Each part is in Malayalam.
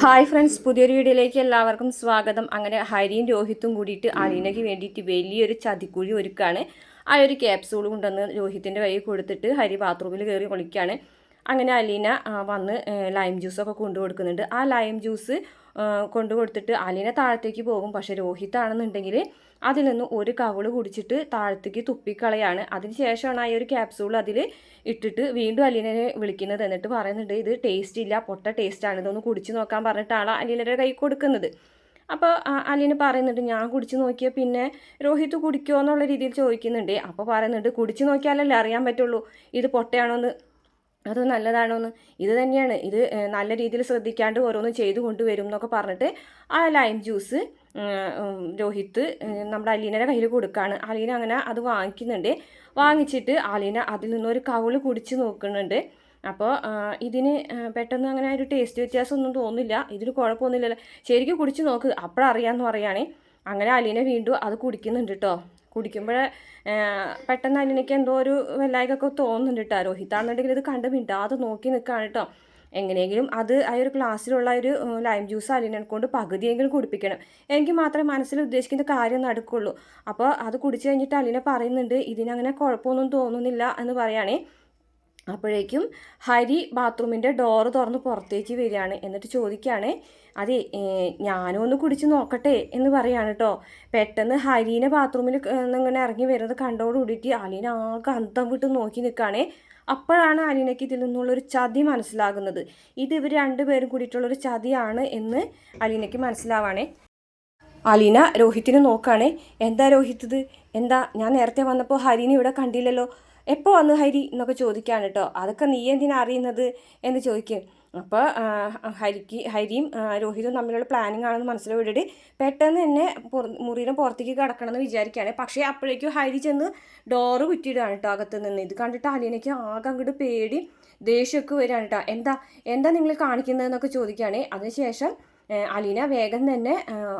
ഹായ് ഫ്രണ്ട്സ് പുതിയൊരു വീഡിയോയിലേക്ക് എല്ലാവർക്കും സ്വാഗതം. അങ്ങനെ ഹരിയും രോഹിത്തും കൂടിയിട്ട് അലീനയ്ക്ക് വേണ്ടിയിട്ട് വലിയൊരു ചതിക്കുഴി ഒരുക്കാണ്. ആ ഒരു ക്യാപ്സൂൾ കൊണ്ടുവന്ന് രോഹിത്തിന്റെ കയ്യിൽ കൊടുത്തിട്ട് ഹരി ബാത്റൂമിൽ കയറി കുളിക്കുകയാണ് അങ്ങനെ അലീന വന്ന് ലൈം ജ്യൂസൊക്കെ കൊണ്ടു കൊടുക്കുന്നുണ്ട് ആ ലൈം ജ്യൂസ് കൊണ്ടു കൊടുത്തിട്ട് അലീന താഴത്തേക്ക് പോകും. പക്ഷേ രോഹിത്താണെന്നുണ്ടെങ്കിൽ അതിൽ നിന്ന് ഒരു കവൾ കുടിച്ചിട്ട് താഴത്തേക്ക് തുപ്പിക്കളയാണ്. അതിന് ശേഷമാണ് ആ ഒരു ക്യാപ്സൂൾ അതിൽ ഇട്ടിട്ട് വീണ്ടും അലീനയെ വിളിക്കുന്നത് എന്നിട്ട് പറയുന്നുണ്ട് ഇത് ടേസ്റ്റ് ഇല്ല പൊട്ട ടേസ്റ്റാണ് ഇതൊന്ന് കുടിച്ച് നോക്കാൻ പറഞ്ഞിട്ടാണ് അലീനയുടെ കൈ കൊടുക്കുന്നത്. അപ്പോൾ അലീന പറയുന്നുണ്ട് ഞാൻ കുടിച്ച് നോക്കിയാൽ പിന്നെ രോഹിത് കുടിക്കുമോ എന്നുള്ള രീതിയിൽ ചോദിക്കുന്നുണ്ട്. അപ്പോൾ പറയുന്നുണ്ട് കുടിച്ച് നോക്കിയാലല്ലേ അറിയാൻ പറ്റുള്ളൂ. ഇത് പൊട്ടയാണോ എന്ന് അത് നല്ലതാണോ എന്ന് ഇത് തന്നെയാണ്. ഇത് നല്ല രീതിയിൽ ശ്രദ്ധിക്കാണ്ട് ഓരോന്നും ചെയ്തു കൊണ്ടുവരും എന്നൊക്കെ പറഞ്ഞിട്ട് ആ ലൈം ജ്യൂസ് രോഹിത്ത് നമ്മുടെ അലീനയുടെ കയ്യിൽ കൊടുക്കുകയാണ് അലീന അങ്ങനെ അത് വാങ്ങിക്കുന്നുണ്ട്. വാങ്ങിച്ചിട്ട് അലീന അതിൽ നിന്നൊരു കവിൾ കുടിച്ച് നോക്കുന്നുണ്ട്. അപ്പോൾ ഇതിന് പെട്ടെന്ന് അങ്ങനെ ഒരു ടേസ്റ്റ് വ്യത്യാസമൊന്നും തോന്നില്ല. ഇതിന് കുഴപ്പമൊന്നുമില്ലല്ലോ. ശരിക്കും കുടിച്ച് നോക്ക്. അപ്പോഴറിയാമെന്ന് പറയുകയാണെ അങ്ങനെ അലീന വീണ്ടും അത് കുടിക്കുന്നുണ്ട് കേട്ടോ കുടിക്കുമ്പോൾ പെട്ടെന്ന് അലീനയ്ക്ക് എന്തോ ഒരു വല്ലായ്കൊക്കെ തോന്നുന്നുണ്ട് കേട്ടോ രോഹിത്താണെന്നുണ്ടെങ്കിൽ ഇത് കണ്ട് മിണ്ടാതെ നോക്കി നിൽക്കുകയാണ് കേട്ടോ എങ്ങനെയെങ്കിലും അത് ആ ഒരു ഗ്ലാസ്സിലുള്ള ഒരു ലൈം ജ്യൂസ് അലിനെ കൊണ്ട് പകുതിയെങ്കിലും കുടിപ്പിക്കണം. എനിക്ക് മാത്രമേ മനസ്സിൽ ഉദ്ദേശിക്കുന്ന കാര്യം നടക്കുള്ളൂ. അപ്പോൾ അത് കുടിച്ചു കഴിഞ്ഞിട്ട് അലിനെ പറയുന്നുണ്ട് ഇതിനങ്ങനെ കുഴപ്പമൊന്നും തോന്നുന്നില്ല എന്ന് പറയുകയാണേ അപ്പോഴേക്കും ഹരി ബാത്റൂമിന്റെ ഡോറ് തുറന്ന് പുറത്തേക്ക് വരികയാണ്. എന്നിട്ട് ചോദിക്കുകയാണ് അതെ ഞാനും ഒന്ന് കുടിച്ച് നോക്കട്ടെ എന്ന് പറയാണ് കേട്ടോ പെട്ടെന്ന് ഹരീനെ ബാത്റൂമിൽ ഇങ്ങനെ ഇറങ്ങി വരുന്നത് കണ്ടോടുകൂടിയിട്ട് അലീന ആകെ അന്തം വിട്ട് നോക്കി നിൽക്കുകയാണേ. അപ്പോഴാണ് അലീനയ്ക്ക് ഇതിൽ നിന്നുള്ളൊരു ചതി മനസ്സിലാകുന്നത്. ഇത് ഇവർ രണ്ടുപേരും കൂടിയിട്ടുള്ളൊരു ചതിയാണ് എന്ന് അലീനയ്ക്ക് മനസ്സിലാവാണേ. അലീന രോഹിത്തിനെ നോക്കാണേ എന്താ രോഹിത്തത് എന്താ ഞാൻ നേരത്തെ വന്നപ്പോൾ ഹരീനെ ഇവിടെ കണ്ടില്ലല്ലോ. എപ്പോൾ വന്നു ഹരി എന്നൊക്കെ ചോദിക്കാൻ കേട്ടോ അതൊക്കെ നീ എന്തിനാ അറിയുന്നത് എന്ന് ചോദിക്കും. അപ്പോൾ ഹരിക്ക് ഹരിയും രോഹിതും തമ്മിലുള്ള പ്ലാനിങ് ആണെന്ന് മനസ്സിലാവിട്ടിട്ട് പെട്ടെന്ന് തന്നെ മുറിയിലും പുറത്തേക്ക് കിടക്കണമെന്ന് വിചാരിക്കുകയാണ്. പക്ഷേ അപ്പോഴേക്കും ഹരി ചെന്ന് ഡോറ് കുറ്റിയിടുകയാണ് കേട്ടോ അകത്ത് നിന്ന്. ഇത് കണ്ടിട്ട് അലീനയ്ക്ക് ആകെ അങ്ങോട്ട് പേടി ദേഷ്യമൊക്കെ വരികയാണ് കേട്ടോ എന്താ എന്താ നിങ്ങൾ കാണിക്കുന്നതെന്നൊക്കെ ചോദിക്കുകയാണ്. അതിനുശേഷം അലീന വേഗം തന്നെ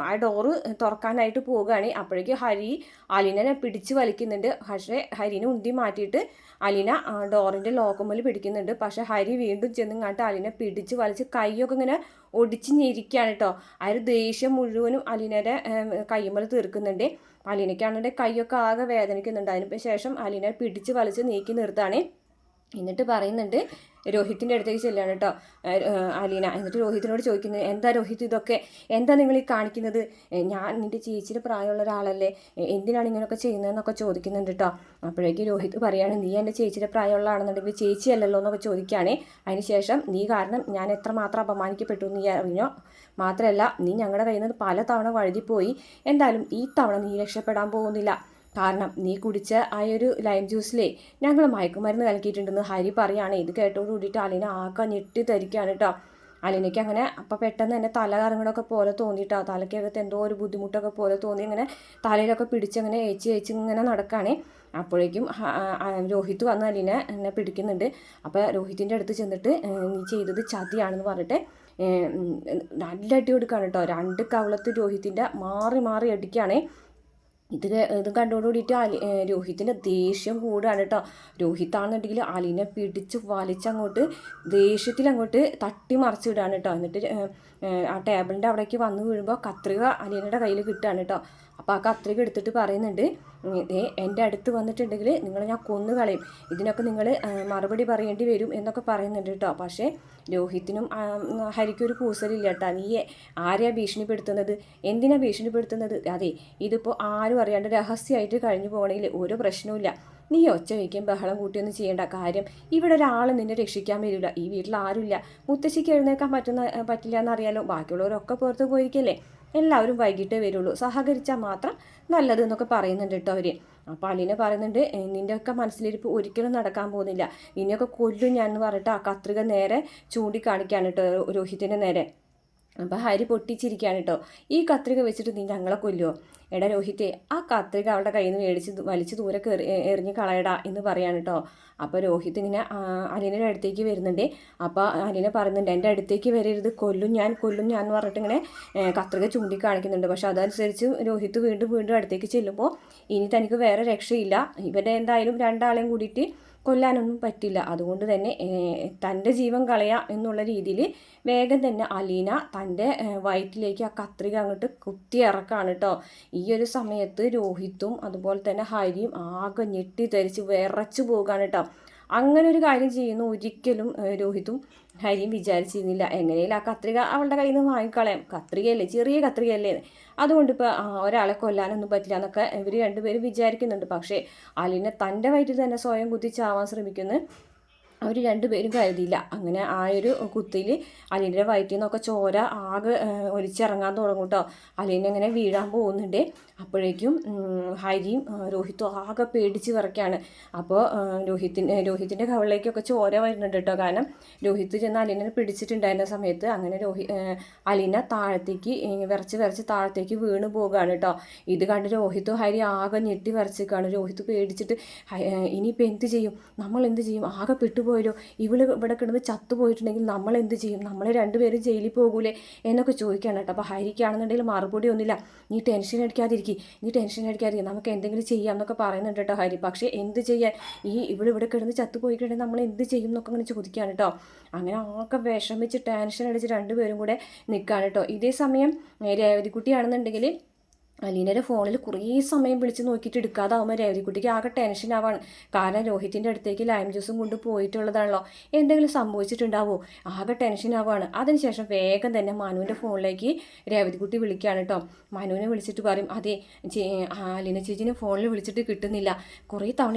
ആ ഡോറ് തുറക്കാനായിട്ട് പോവുകയാണ്. അപ്പോഴേക്കും ഹരി അലീനനെ പിടിച്ച് വലിക്കുന്നുണ്ട്. പക്ഷേ ഹരിനെ ഉന്തി മാറ്റിയിട്ട് അലീന ഡോറിന്റെ ലോക്കമ്മൽ പിടിക്കുന്നുണ്ട്. പക്ഷേ ഹരി വീണ്ടും ചെന്നിങ്ങാട്ട് അലീനെ പിടിച്ച് വലിച്ച് കൈയൊക്കെ ഇങ്ങനെ ഒടിച്ച് ഞെരിക്കുകയാണ് കേട്ടോ. ആ ഒരു ദേഷ്യം മുഴുവനും അലീനയുടെ കൈമൽ തീർക്കുന്നുണ്ട്. അലീനയ്ക്കാണെങ്കിൽ കൈയൊക്കെ ആകെ വേദനിക്കുന്നുണ്ട്. അതിന് ശേഷം അലീനെ പിടിച്ച് വലിച്ച് നീക്കി നിർത്താണേ എന്നിട്ട് പറയുന്നുണ്ട് രോഹിത്തിന്റെ അടുത്തേക്ക് ചെല്ലാണ് കേട്ടോ അലീന. എന്നിട്ട് രോഹിത്തിനോട് ചോദിക്കുന്നത് എന്താ രോഹിത് ഇതൊക്കെ? എന്താ നിങ്ങൾ ഈ കാണിക്കുന്നത്? ഞാൻ നിന്റെ ചേച്ചിയുടെ പ്രായമുള്ള ഒരാളല്ലേ? എന്തിനാണ് ഇങ്ങനെയൊക്കെ ചെയ്യുന്നതെന്നൊക്കെ ചോദിക്കുന്നുണ്ട് കേട്ടോ അപ്പോഴേക്ക് രോഹിത് പറയാണ് നീ എന്റെ ചേച്ചിയുടെ പ്രായമുള്ള ആണെന്നുണ്ടെങ്കിൽ ചേച്ചിയല്ലല്ലോ എന്നൊക്കെ ചോദിക്കുകയാണേ. അതിനുശേഷം നീ കാരണം ഞാൻ എത്രമാത്രം അപമാനിക്കപ്പെട്ടു നീ അറിഞ്ഞോ? മാത്രമല്ല നീ ഞങ്ങളുടെ കയ്യിൽ നിന്ന് പല തവണ വഴുതിപ്പോയി. എന്തായാലും ഈ തവണ നീ രക്ഷപ്പെടാൻ പോകുന്നില്ല. കാരണം നീ കുടിച്ച ആ ഒരു ലൈം ജ്യൂസിലേ ഞങ്ങൾ മയക്കുമരുന്ന് കലക്കിയിട്ടുണ്ടെന്ന് ഹരി പറയുകയാണ് ഇത് കേട്ടോട് കൂടിയിട്ട് അലീന ആകെ ഞെട്ടി തരിക്കുകയാണ് കേട്ടോ അലീനയ്ക്ക് അങ്ങനെ അപ്പം പെട്ടെന്ന് തന്നെ തല കറങ്ങണമൊക്കെ പോലെ തോന്നിയിട്ടോ തലയ്ക്കകത്ത് എന്തോ ഒരു ബുദ്ധിമുട്ടൊക്കെ പോലെ തോന്നി. ഇങ്ങനെ തലയിലൊക്കെ പിടിച്ചങ്ങനെ ഏച്ച് ഏച്ച് ഇങ്ങനെ നടക്കുകയാണേ അപ്പോഴേക്കും രോഹിത്ത് വന്ന് അലീനെ എന്നെ പിടിക്കുന്നുണ്ട്. അപ്പോൾ രോഹിത്തിന്റെ അടുത്ത് ചെന്നിട്ട് നീ ചെയ്തത് ചതിയാണെന്ന് പറഞ്ഞിട്ട് നല്ല അടി കൊടുക്കുകയാണ് കേട്ടോ രണ്ട് കവളത്ത് രോഹിത്തിന്റെ മാറി മാറി അടിക്കുകയാണേ ഇത് ഇത് കണ്ടോടുകൂടിയിട്ട് അലി രോഹിത്തിന്റെ ദേഷ്യം കൂടുകയാണ് കേട്ടോ രോഹിത്താണെന്നുണ്ടെങ്കിൽ അലിനെ പിടിച്ച് വലിച്ചങ്ങോട്ട് ദേഷ്യത്തിൽ അങ്ങോട്ട് തട്ടി മറിച്ചിടുകയാണ് കേട്ടോ എന്നിട്ട് ആ ടേബിളിന്റെ അവിടേക്ക് വന്ന് വീഴുമ്പോൾ കത്രിക അലീനയുടെ കയ്യിൽ കിട്ടുകയാണ് കേട്ടോ അപ്പോൾ ആ കത്രിക എടുത്തിട്ട് പറയുന്നുണ്ട് എന്റെ അടുത്ത് വന്നിട്ടുണ്ടെങ്കിൽ നിങ്ങളെ ഞാൻ കൊന്നു കളയും. ഇതിനൊക്കെ നിങ്ങൾ മറുപടി പറയേണ്ടി വരും എന്നൊക്കെ പറയുന്നുണ്ട് കേട്ടോ പക്ഷേ രോഹിത്തിനും ഹരിക്കൊരു കൂസലില്ല കേട്ടോ നീ ആരെയാണ് ഭീഷണിപ്പെടുത്തുന്നത്? എന്തിനാണ് ഭീഷണിപ്പെടുത്തുന്നത്? അതെ ഇതിപ്പോൾ ആരും അറിയാണ്ട് രഹസ്യമായിട്ട് കഴിഞ്ഞു പോകണമെങ്കിൽ ഒരു പ്രശ്നവുമില്ല നീ ഒച്ച വയ്ക്കും ബഹളം കൂട്ടിയൊന്നും ചെയ്യേണ്ട. കാര്യം ഇവിടെ ഒരാൾ നിന്നെ രക്ഷിക്കാൻ വരില്ല. ഈ വീട്ടിൽ ആരുമില്ല. മുത്തശ്ശിക്ക് എഴുന്നേക്കാൻ പറ്റുന്ന പറ്റില്ല എന്നറിയാലോ ബാക്കിയുള്ളവരൊക്കെ പുറത്ത് പോയിരിക്കല്ലേ. എല്ലാവരും വൈകിട്ടേ വരുള്ളൂ. സഹകരിച്ചാൽ മാത്രം നല്ലത് എന്നൊക്കെ പറയുന്നുണ്ട് കേട്ടോ അവർ അപ്പോൾ അലീന പറയുന്നുണ്ട് "ഏ, നിന്റെയൊക്കെ മനസ്സിലിരിപ്പ് ഒരിക്കലും നടക്കാൻ പോകുന്നില്ല. ഇനിയൊക്കെ കൊല്ലും ഞാൻ എന്ന് പറഞ്ഞിട്ട് ആ കത്രിക നേരെ ചൂണ്ടിക്കാണിക്കാണ് കേട്ടോ രോഹിത്തിന്റെ നേരെ. അപ്പോൾ ഹരി പൊട്ടിച്ചിരിക്കുകയാണ് കേട്ടോ ഈ കത്രിക വെച്ചിട്ട് നീ ഞങ്ങളെ കൊല്ലുമോ എടാ രോഹിത്തെ ആ കത്രിക അവളുടെ കയ്യിൽ നിന്ന് മേടിച്ച് വലിച്ചു ദൂരെ കയറി എറിഞ്ഞ് കളയടാ എന്ന് പറയാണ് കേട്ടോ അപ്പോൾ രോഹിത് ഇങ്ങനെ അലീനയുടെ അടുത്തേക്ക് വരുന്നുണ്ട്. അപ്പോൾ അലീന പറയുന്നുണ്ട് എന്റെ അടുത്തേക്ക് വരരുത് കൊല്ലും ഞാൻ കൊല്ലും ഞാൻ എന്ന് പറഞ്ഞിട്ട് ഇങ്ങനെ കത്രിക ചൂണ്ടിക്കാണിക്കുന്നുണ്ട്. പക്ഷെ അതനുസരിച്ച് രോഹിത് വീണ്ടും വീണ്ടും അടുത്തേക്ക് ചെല്ലുമ്പോൾ ഇനി തനിക്ക് വേറെ രക്ഷയില്ല. ഇവരുടെ എന്തായാലും രണ്ടാളെയും കൂടിയിട്ട് കൊല്ലാനൊന്നും പറ്റില്ല. അതുകൊണ്ട് തന്നെ തന്റെ ജീവൻ കളയാം എന്നുള്ള രീതിയിൽ വേഗം തന്നെ അലീന തന്റെ വയറ്റിലേക്ക് ആ കത്രിക അങ്ങോട്ട് കുത്തി ഇറക്കാണ് കേട്ടോ ഈ ഒരു സമയത്ത് രോഹിത്തും അതുപോലെ തന്നെ ഹരിയും ആകെ ഞെട്ടി ധരിച്ച് വിറച്ചു പോകുകയാണ് കേട്ടോ അങ്ങനെ ഒരു കാര്യം ചെയ്യുന്നു. ഒരിക്കലും രോഹിത്തും ഹരിയും വിചാരിച്ചിരുന്നില്ല. എങ്ങനെയും ആ കത്രിക അവളുടെ കയ്യിൽ നിന്ന് വാങ്ങിക്കളയാം. കത്രികയല്ലേ? ചെറിയ കത്രികയല്ലേ? അതുകൊണ്ട് ഇപ്പോൾ ഒരാളെ കൊല്ലാനൊന്നും പറ്റില്ല എന്നൊക്കെ ഇവർ രണ്ടുപേരും വിചാരിക്കുന്നുണ്ട്. പക്ഷേ അലിനെ തന്റെ വയറ്റിൽ തന്നെ സ്വയം കുത്തിച്ചാവാൻ ശ്രമിക്കുന്നു. അവർ രണ്ടുപേരും കരുതിയില്ല. അങ്ങനെ ആ ഒരു കുത്തിൽ അലീന്റെ വയറ്റിൽ നിന്നൊക്കെ ചോര ആകെ ഒലിച്ചിറങ്ങാൻ തുടങ്ങും കേട്ടോ അലീൻ അങ്ങനെ വീഴാൻ പോകുന്നുണ്ട്. അപ്പോഴേക്കും ഹരിയും രോഹിത്തും ആകെ പേടിച്ച് വിറയ്ക്കാണ്. അപ്പോൾ രോഹിത്തിന്റെ രോഹിത്തിന്റെ കവളിലേക്കൊക്കെ ചോര വരുന്നുണ്ട് കേട്ടോ കാരണം രോഹിത്ത് ചെന്ന് അലീനെ പിടിച്ചിട്ടുണ്ടായിരുന്ന സമയത്ത് അങ്ങനെ രോഹി അലീന താഴത്തേക്ക് വിറച്ച് വിറച്ച് താഴത്തേക്ക് വീണ് പോകുകയാണ് കേട്ടോ ഇത് കണ്ട് രോഹിത്തും ഹരി ആകെ ഞെട്ടി വിറച്ചിരിക്കുകയാണ്. രോഹിത്ത് പേടിച്ചിട്ട് ഇനിയിപ്പോൾ എന്ത് ചെയ്യും? നമ്മൾ എന്ത് ചെയ്യും? ആകെ പെട്ടു പോയല്ലോ? ഇവൾ ഇവിടെ കിടന്ന് ചത്തുപോയിട്ടുണ്ടെങ്കിൽ നമ്മൾ എന്ത് ചെയ്യും? നമ്മളെ രണ്ടുപേരും ജയിലിൽ പോകൂലേ? എന്നൊക്കെ ചോദിക്കുകയാണ് കേട്ടോ. അപ്പോൾ ഹരിക്കാണെന്നുണ്ടെങ്കിൽ മറുപടി ഒന്നുമില്ല. നീ ടെൻഷൻ അടിക്കാതിരിക്കും. നീ ടെൻഷൻ അടിക്കാതിരിക്കും. നമുക്ക് എന്തെങ്കിലും ചെയ്യാം എന്നൊക്കെ പറയുന്നുണ്ട് കേട്ടോ ഹരി. പക്ഷേ എന്ത് ചെയ്യാൻ? ഈ ഇവിടെ ഇവിടെ കിടന്ന് ചത്തുപോയിട്ടുണ്ടെങ്കിൽ നമ്മൾ എന്ത് ചെയ്യും എന്നൊക്കെ അങ്ങനെ ചോദിക്കുകയാണ് കേട്ടോ. അങ്ങനെ ആകെ വിഷമിച്ച് ടെൻഷൻ അടിച്ച് രണ്ടുപേരും കൂടെ നിൽക്കുകയാണ് കേട്ടോ. ഇതേ സമയം രേവതിക്കുട്ടിയാണെന്നുണ്ടെങ്കിൽ അലീനയുടെ ഫോണിൽ കുറേ സമയം വിളിച്ച് നോക്കിയിട്ട് എടുക്കാതാവുമ്പോൾ രേവതിക്കുട്ടിക്ക് ആകെ ടെൻഷൻ ആവാണ്. കാരണം രോഹിത്തിന്റെ അടുത്തേക്ക് ലൈം ജ്യൂസും കൊണ്ട് പോയിട്ടുള്ളതാണല്ലോ. എന്തെങ്കിലും സംഭവിച്ചിട്ടുണ്ടാവോ? ആകെ ടെൻഷൻ ആവാണ്. അതിനുശേഷം വേഗം തന്നെ മനുവിന്റെ ഫോണിലേക്ക് രേവതിക്കുട്ടി വിളിക്കുകയാണ് കേട്ടോ മനുവിനെ വിളിച്ചിട്ട് പറയും അതെ അലീന ചേച്ചിനെ ഫോണിൽ വിളിച്ചിട്ട് കിട്ടുന്നില്ല. കുറേ തവണ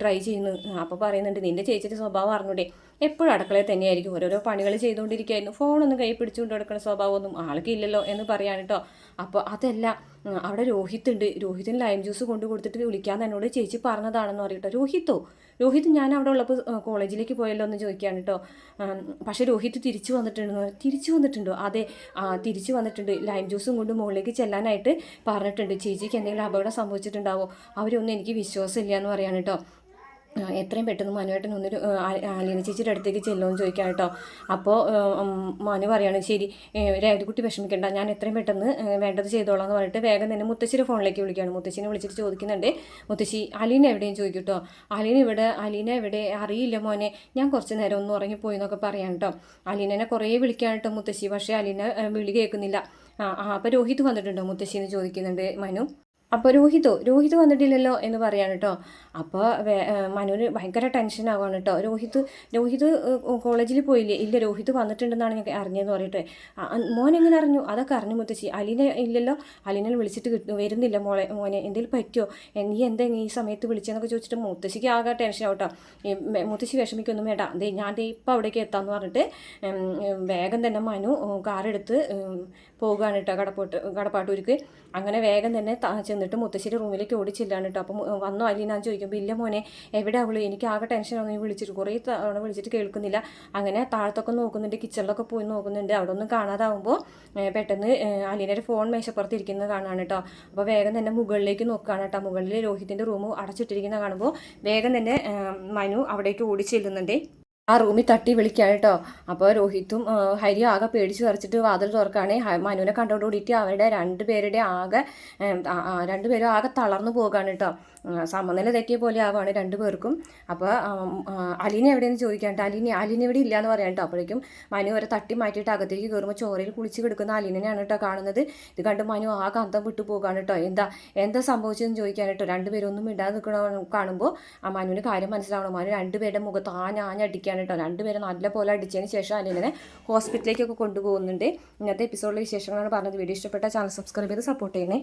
ട്രൈ ചെയ്യുന്നു. അപ്പോൾ പറയുന്നുണ്ട് നിന്റെ ചേച്ചിയുടെ സ്വഭാവം അറിഞ്ഞൂടെ? എപ്പോഴും അടുക്കളയിൽ തന്നെയായിരിക്കും. ഓരോരോ പണികൾ ചെയ്തുകൊണ്ടിരിക്കുകയായിരുന്നു. ഫോണൊന്നും കൈ പിടിച്ചുകൊണ്ട് കിടക്കുന്ന സ്വഭാവമൊന്നും ആൾക്കില്ലല്ലോ എന്ന് പറയാൻ കേട്ടോ. അപ്പോൾ അതല്ല അവിടെ രോഹിത് ഉണ്ട്. രോഹിത്തിന് ലൈം ജ്യൂസ് കൊണ്ട് കൊടുത്തിട്ട് വിളിക്കാൻ എന്നോട് ചേച്ചി പറഞ്ഞതാണെന്ന് പറയട്ടോ രോഹിത്തോ രോഹിത് ഞാൻ അവിടെ ഉള്ളപ്പോൾ കോളേജിലേക്ക് പോയല്ലോ എന്ന് ചോദിക്കുകയാണ് കേട്ടോ. പക്ഷേ രോഹിത് തിരിച്ചു വന്നിട്ടുണ്ടെന്ന് തിരിച്ചു വന്നിട്ടുണ്ടോ? അതെ തിരിച്ചു വന്നിട്ടുണ്ട്. ലൈം ജ്യൂസും കൊണ്ട് മുകളിലേക്ക് ചെല്ലാനായിട്ട് പറഞ്ഞിട്ടുണ്ട്. ചേച്ചിക്ക് എന്തെങ്കിലും അപകടം സംഭവിച്ചിട്ടുണ്ടാവോ? അവരൊന്നും എനിക്ക് വിശ്വാസമില്ല എന്ന് പറയാണ് കേട്ടോ. എത്രയും പെട്ടെന്ന് മനുവേട്ടൻ ഒന്നൊരു ആലിന ചേച്ചിയുടെ അടുത്തേക്ക് ചെല്ലുമെന്ന് ചോദിക്കാം കേട്ടോ. അപ്പോൾ മനു പറയാണ് ശരി രേവതിക്കുട്ടി വിഷമിക്കണ്ട ഞാൻ എത്രയും പെട്ടെന്ന് വേണ്ടത് ചെയ്തോളാം എന്ന് പറഞ്ഞിട്ട് വേഗം തന്നെ മുത്തശ്ശിയുടെ ഫോണിലേക്ക് വിളിക്കുകയാണ്. മുത്തശ്ശിനെ വിളിച്ചിട്ട് ചോദിക്കുന്നുണ്ട് മുത്തശ്ശി അലീന എവിടെയും ചോദിക്കും കേട്ടോ അലീന ഇവിടെ അലീന എവിടെ? അറിയില്ല മോനെ ഞാൻ കുറച്ച് നേരം ഒന്ന് ഉറങ്ങിപ്പോയി എന്നൊക്കെ പറയാം കേട്ടോ അലീനനെ കുറേ വിളിക്കുകയാണ് കേട്ടോ മുത്തശ്ശി പക്ഷേ അലീന വിളി കേൾക്കുന്നില്ല. ആ അപ്പോൾ രോഹിത് വന്നിട്ടുണ്ടോ മുത്തശ്ശി എന്ന് ചോദിക്കുന്നുണ്ട് മനു? അപ്പോൾ രോഹിതോ രോഹിത് വന്നിട്ടില്ലല്ലോ എന്ന് പറയാണ് കേട്ടോ അപ്പോൾ മനുവിന് ഭയങ്കര ടെൻഷൻ ആവുകയാണ് കേട്ടോ രോഹിത് രോഹിത് കോളേജിൽ പോയില്ലേ? ഇല്ല രോഹിത് വന്നിട്ടുണ്ടെന്നാണ് ഞാൻ അറിഞ്ഞതെന്ന് പറയട്ടെ. മോൻ എങ്ങനെ അറിഞ്ഞു? അതൊക്കെ അറിഞ്ഞു മുത്തശ്ശി. അലീന ഇല്ലല്ലോ? അലീനെ വിളിച്ചിട്ട് കിട്ടും വരുന്നില്ല മോളെ മോനെ. എന്തെങ്കിലും പറ്റുമോ നീ എന്താ ഈ സമയത്ത് വിളിച്ചതെന്നൊക്കെ ചോദിച്ചിട്ട് മുത്തശ്ശിക്ക് ആകെ ടെൻഷൻ ആവട്ടോ മുത്തശ്ശി വിഷമിക്കൊന്നും വേണ്ട. ദേ ഞാൻ ദേ ഇപ്പോൾ അവിടേക്ക് എത്താമെന്ന് പറഞ്ഞിട്ട് വേഗം തന്നെ മനു കാറെടുത്ത് പോകുകയാണ് കേട്ടോ കടപ്പോട്ട് കടപ്പാട്ടൂർക്ക് അങ്ങനെ വേഗം തന്നെ ചെന്നിട്ട് മുത്തശ്ശേരി റൂമിലേക്ക് ഓടിച്ചില്ലാണ് കേട്ടോ അപ്പം വന്നോ അലീന ചോദിക്കുമ്പോൾ ഇല്ല മോനെ എവിടെ അവൾ? എനിക്ക് ആകെ ടെൻഷനൊന്നും വിളിച്ചിട്ട് കുറേ തവണ വിളിച്ചിട്ട് കേൾക്കുന്നില്ല. അങ്ങനെ താഴത്തൊക്കെ നോക്കുന്നുണ്ട് കിച്ചണിലൊക്കെ പോയി നോക്കുന്നുണ്ട്. അവിടെ ഒന്നും കാണാതാവുമ്പോൾ പെട്ടെന്ന് അലീനയുടെ ഫോൺ മേശപ്പുറത്ത് ഇരിക്കുന്നത് കാണാണ് കേട്ടോ അപ്പോൾ വേഗം തന്നെ മുകളിലേക്ക് നോക്കുകയാണ് കേട്ടോ മുകളിൽ രോഹിത്തിന്റെ റൂം അടച്ചിട്ടിരിക്കുന്നത് കാണുമ്പോൾ വേഗം തന്നെ മനു അവിടേക്ക് ഓടി ചെല്ലുന്നുണ്ട് ആ റൂമിൽ തട്ടി വിളിക്കാൻ കേട്ടോ. അപ്പോൾ രോഹിത്തും ഹരിയും ആകെ പേടിച്ച് തുറച്ചിട്ട് വാതിൽ തുറക്കുകയാണ് മനുവിനെ കണ്ടോടുകൂടിയിട്ട് അവരുടെ രണ്ടുപേരുടെ ആകെ രണ്ടുപേരും ആകെ തളർന്നു പോകുകയാണ് കേട്ടോ. സമനില തെറ്റിയ പോലെ ആവാണ് രണ്ടു പേർക്കും. അപ്പോൾ അലീന എവിടെയെന്ന് ചോദിക്കാണ്ട് അലീന അലീന ഇവിടെ ഇല്ല എന്ന് കേട്ടോ അപ്പോഴേക്കും മനു അവരെ തട്ടി മാറ്റിയിട്ട് അകത്തേക്ക് കയറുമ്പോൾ ചോരയിൽ കുളിച്ച് കിടക്കുന്ന അലിനെയാണ് കേട്ടോ കാണുന്നത്. ഇത് കണ്ട് മനു ആ കന്തം വിട്ടു പോകുകയാണ് കേട്ടോ എന്താ എന്താ സംഭവിച്ചതെന്ന് ചോദിക്കാൻ കേട്ടോ രണ്ടുപേരും ഒന്നും ഇടാതെ നിൽക്കണ കാണുമ്പോൾ ആ മനുവിന് കാര്യം മനസ്സിലാവണം. മനു രണ്ടുപേരുടെ മുഖത്ത് ആഞ്ഞാഞ്ഞടിക്കുകയാണ് കേട്ടോ രണ്ടുപേരെ നല്ല പോലെ അടിച്ചതിന് ശേഷം അലിനെ ഹോസ്പിറ്റലിലേക്കൊക്കെ കൊണ്ടുപോകുന്നുണ്ട്. ഇന്നത്തെ എപ്പിസോഡിലെ വിശേഷങ്ങളാണ് പറഞ്ഞത്. വീഡിയോ ഇഷ്ടപ്പെട്ട ചാനൽ സബ്സ്ക്രൈബ് ചെയ്ത് സപ്പോർട്ട് ചെയ്യണേ.